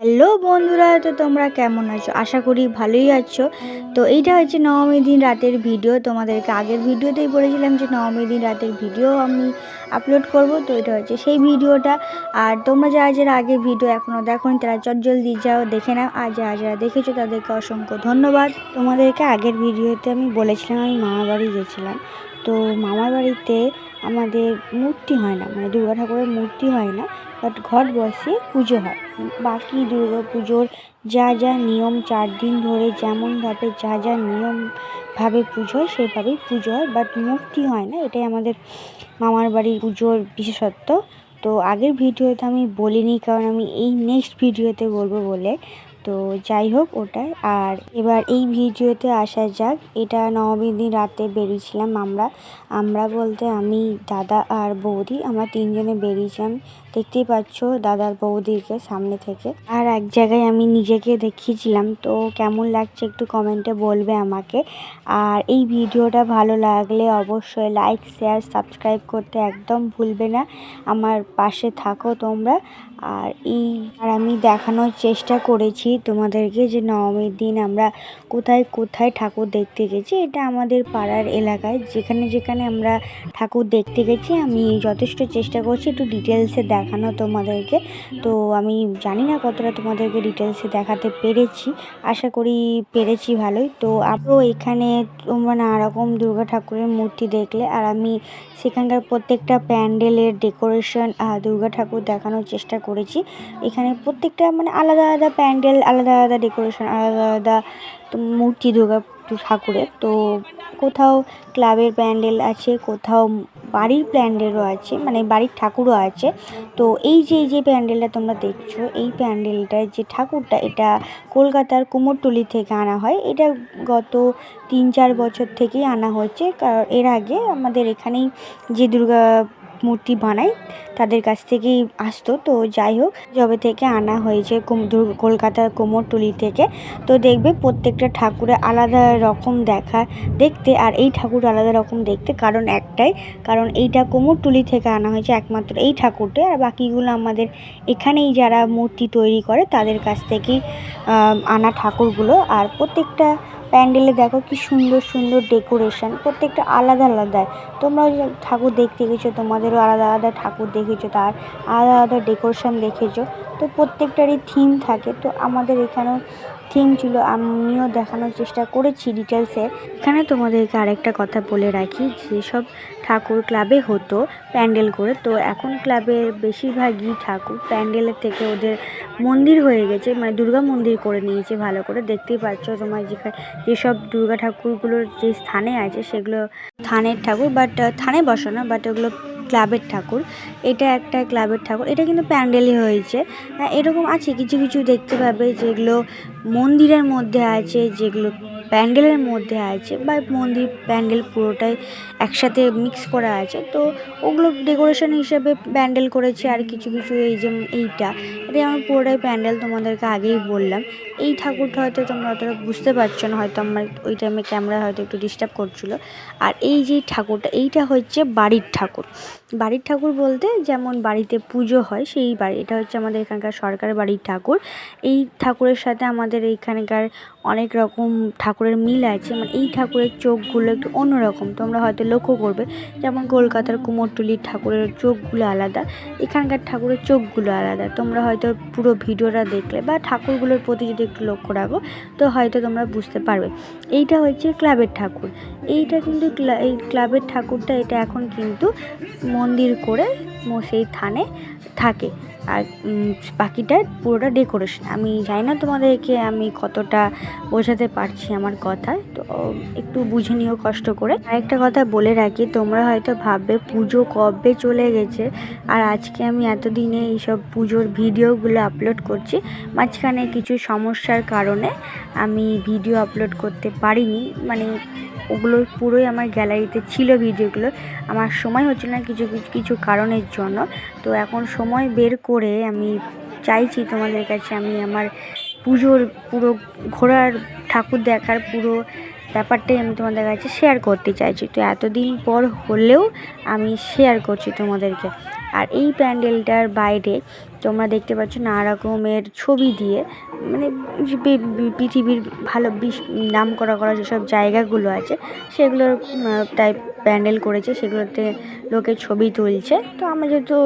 Hello বন্ধুরা, তো তোমরা কেমন আছো? আশা করি ভালোই আছো। তো এইটা হচ্ছে নবমী দিন রাতের ভিডিও। তোমাদেরকে আগের ভিডিওতেই বলেছিলাম যে নবমী দিন রাতের ভিডিও আমি আপলোড করব, তো এটা হচ্ছে সেই ভিডিওটা। আর তোমরা যারা যারা আগের ভিডিও এখনও দেখোনি, তারা চটজলদি যাও, দেখে নাও। আর যারা যারা দেখেছ, তাদেরকে অসংখ্য ধন্যবাদ। তোমাদেরকে আগের ভিডিওতে আমি বলেছিলাম, আমি মামার বাড়ি গেছিলাম। তো মামার বাড়িতে আমাদের মূর্তি হয় না মানে দুর্গা ঠাকুরের মূর্তি হয় না বাট ঘট বসে পুজো হয়। বাকি দুর্গা পুজোর যা যা নিয়ম, চার দিন ধরে যেমনভাবে যা যা নিয়মভাবে পুজো হয়, সেভাবেই পুজো হয় বাট মূর্তি হয় না, এটাই আমাদের মামার বাড়ির পুজোর বিশেষত্ব। তো আগের ভিডিওতে আমি বলিনি, কারণ আমি এই নেক্সট ভিডিওতে বলব বলে তো যাই হোক ওটাই। আর এবার এই ভিডিওতে আসা যাক, এটা নবমীর দিন রাতে বেরিয়েছিলাম আমরা। আমরা বলতে আমি, দাদা আর বৌদি, আমরা তিনজনে বেরিয়েছিলাম। দেখতেই পাচ্ছ দাদার বৌদিকে সামনে থেকে। আর এক জায়গায় আমি নিজেকে দেখিয়েছিলাম, তো কেমন লাগছে একটু কমেন্টে বলবে আমাকে। আর এই ভিডিওটা ভালো লাগলে অবশ্যই লাইক শেয়ার সাবস্ক্রাইব করতে একদম ভুলবে না। আমার পাশে থাকো তোমরা। আর এই, আর আমি দেখানোর চেষ্টা করেছি তোমাদেরকে যে নবমীর দিন আমরা কোথায় কোথায় ঠাকুর দেখতে গেছি। এটা আমাদের পাড়ার এলাকায়। যেখানে যেখানে আমরা ঠাকুর দেখতে গেছি, আমি যথেষ্ট চেষ্টা করছি একটু ডিটেলসে দেখানো তোমাদেরকে। তো আমি জানি না কতটা তোমাদেরকে ডিটেলসে দেখাতে পেরেছি। আশা করি পেরেছি ভালোই। তো আরও এখানে তোমরা নানা রকম দুর্গা ঠাকুরের মূর্তি দেখলে, আর আমি সেখানকার প্রত্যেকটা প্যান্ডেলের ডেকোরেশন দুর্গা ঠাকুর দেখানোর চেষ্টা করেছি। এখানে প্রত্যেকটা মানে আলাদা আলাদা প্যান্ডেল, আলাদা আলাদা ডেকোরেশন, আলাদা আলাদা মূর্তি দুর্গা ঠাকুরের। তো কোথাও ক্লাবের প্যান্ডেল আছে, কোথাও বাড়ির প্যান্ডেলও আছে মানে বাড়ির ঠাকুরও আছে। তো এই যে এই যে প্যান্ডেলটা তোমরা দেখছ, এই প্যান্ডেলটার যে ঠাকুরটা, এটা কলকাতার কুমোরটুলি থেকে আনা হয়। এটা গত তিন চার বছর থেকেই আনা হচ্ছে কারণ এর আগে আমাদের এখানেই যে দুর্গা মূর্তি বানায় তাদের কাছ থেকেই আসতো। তো যাই হোক, যবে থেকে আনা হয়েছে কলকাতার কুমোরটুলি থেকে, তো দেখবে প্রত্যেকটা ঠাকুরে আলাদা রকম দেখা দেখতে, আর এই ঠাকুর আলাদা রকম দেখতে কারণ একটাই, কারণ এইটা কুমোরটুলি থেকে আনা হয়েছে একমাত্র এই ঠাকুরটা আর বাকিগুলো আমাদের এখানেই যারা মূর্তি তৈরি করে, তাদের কাছ থেকেই আনা ঠাকুরগুলো, আর প্রত্যেকটা প্যান্ডেলে দেখো কি সুন্দর সুন্দর ডেকোরেশন, প্রত্যেকটা আলাদা আলাদা। তোমরা ঠাকুর দেখতে গেছো, তোমাদেরও আলাদা আলাদা ঠাকুর দেখেছ, তার আলাদা আলাদা ডেকোরেশন দেখেছ। তো প্রত্যেকটারই থিম থাকে, তো আমাদের এখানেও থিম ছিল, আমিও দেখানোর চেষ্টা করেছি ডিটেলসে এখানে তোমাদেরকে আরেকটা কথা বলে রাখি, যেসব ঠাকুর ক্লাবে হতো, প্যান্ডেল করে, তো এখন ক্লাবের বেশিরভাগই ঠাকুর প্যান্ডেলের থেকে ওদের মন্দির হয়ে গেছে মানে দুর্গা মন্দির করে নিয়েছে, ভালো করে। দেখতেই পাচ্ছ তোমার যেখানে, যেসব দুর্গা ঠাকুরগুলোর যে স্থানে আছে, সেগুলো থানের ঠাকুর বাট থানে বসানো বাট ওগুলো ক্লাবের ঠাকুর। এটা একটা ক্লাবের ঠাকুর। এটা কিন্তু প্যান্ডেলই হয়েছে। হ্যাঁ এরকম আছে, কিছু কিছু দেখতে পাবে যেগুলো মন্দিরের মধ্যে আছে, যেগুলো প্যান্ডেলের মধ্যে আছে বা মন্দির প্যান্ডেল পুরোটাই একসাথে মিক্স করা আছে। তো ওগুলো ডেকোরেশন হিসেবে প্যান্ডেল করেছে আর কিছু কিছু এই যে এইটা। এটা আমার পুরোটাই প্যান্ডেল তোমাদেরকে আগেই বললাম। এই ঠাকুরটা হয়তো তোমরা অতটা বুঝতে পারছ না, হয়তো আমার ওই টাইমে ক্যামেরা হয়তো একটু ডিস্টার্ব করছিল। আর এই যে ঠাকুরটা, এইটা হচ্ছে বাড়ির ঠাকুর। বাড়ির ঠাকুর বলতে যেমন বাড়িতে পুজো হয়, সেই বাড়ি, এটা হচ্ছে আমাদের এখানকার সরকার বাড়ির ঠাকুর। এই ঠাকুরের সাথে আমাদের এইখানকার অনেক রকম ঠাকুরের মিল আছে মানে এই ঠাকুরের চোখগুলো একটু অন্যরকম। তোমরা হয়তো লক্ষ্য করবে, যেমন কলকাতার কুমোরটুলির ঠাকুরের চোখগুলো আলাদা, এখানকার ঠাকুরের চোখগুলো আলাদা। তোমরা হয়তো পুরো ভিডিওটা দেখলে বা ঠাকুরগুলোর প্রতি যদি একটু লক্ষ্য রাখো, তো হয়তো তোমরা বুঝতে পারবে। এইটা হচ্ছে ক্লাবের ঠাকুর। এইটা কিন্তু এই ক্লাবের ঠাকুরটা এটা এখন কিন্তু মন্দির করে সেই থানে থাকে। আর বাকিটা পুরোটা ডেকোরেশন আমি জানি না তোমাদেরকে আমি কতটা বোঝাতে পারছি আমার কথায় তো একটু বুঝে নিও কষ্ট করে। আরেকটা কথা বলে রাখি, তোমরা হয়তো ভাববে পুজো কবে চলে গেছে, আর আজকে আমি এতদিনে এইসব পুজোর ভিডিওগুলো আপলোড করছি, মাঝখানে কিছু সমস্যার কারণে আমি ভিডিও আপলোড করতে পারিনি। মানে ওগুলো পুরোই আমার গ্যালারিতে ছিল ভিডিওগুলো, আমার সময় হচ্ছিল না কিছু কিছু কারণের জন্য। তো এখন সময় বের করে আমি চাইছি তোমাদের কাছে আমি আমার পুজোর পুরো ঘোরার ঠাকুর দেখার পুরো ব্যাপারটাই আমি তোমাদের কাছে শেয়ার করতে চাইছি। তো এতদিন পর হলেও আমি শেয়ার করছি তোমাদেরকে। আর এই প্যান্ডেলটার বাইরে তোমরা দেখতে পাচ্ছ নানা রকমের ছবি দিয়ে মানে পৃথিবীর ভালো বিশ নাম করা করা যেসব জায়গাগুলো আছে, সেগুলোর টাইপ প্যান্ডেল করেছে, সেগুলোতে লোকে ছবি তুলছে। তো আমরা যেহেতু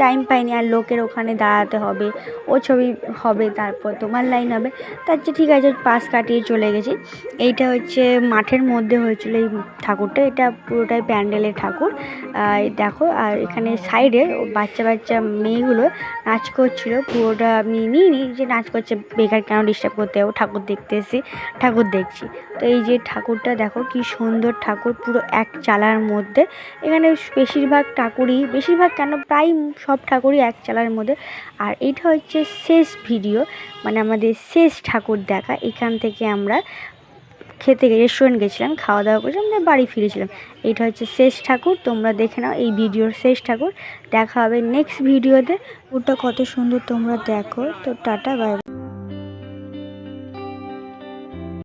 টাইম পাইনি আর লোকের ওখানে দাঁড়াতে হবে। ও ছবি হবে, তারপর তোমার লাইন হবে। তার চেয়ে ঠিক আছে, পাশ কাটিয়ে চলে গেছি। এইটা হচ্ছে মাঠের মধ্যে হয়েছিল এই ঠাকুরটা। এটা পুরোটাই প্যান্ডেলের ঠাকুর। দেখো, আর এখানে সাইডে বাচ্চা বাচ্চা মেয়েগুলো নাচ করছিল। পুরোটা আমি নিইনি যে নাচ করছে, বেকার কেন ডিস্টার্ব করতে যাব? ঠাকুর দেখতে এসেছি, ঠাকুর দেখছি। তো এই যে ঠাকুরটা দেখো, কি সুন্দর ঠাকুর, পুরো এক চালার মধ্যে। এখানে বেশিরভাগ ঠাকুরই, বেশিরভাগ কেন, প্রায় সব ঠাকুরই এক চালার মধ্যে। আর এটা হচ্ছে শেষ ভিডিও মানে আমাদের শেষ ঠাকুর দেখা। এখান থেকে আমরা খেতে রেস্টুরেন্ট গেছিলাম, খাওয়া দাওয়া করেছিলাম আমরা বাড়ি ফিরেছিলাম। এটা হচ্ছে শেষ ঠাকুর, তোমরা দেখে নাও এই ভিডিওর শেষ ঠাকুর। দেখা হবে নেক্সট ভিডিওতে। ওটা কত সুন্দর তোমরা দেখো। তো টাটা বাই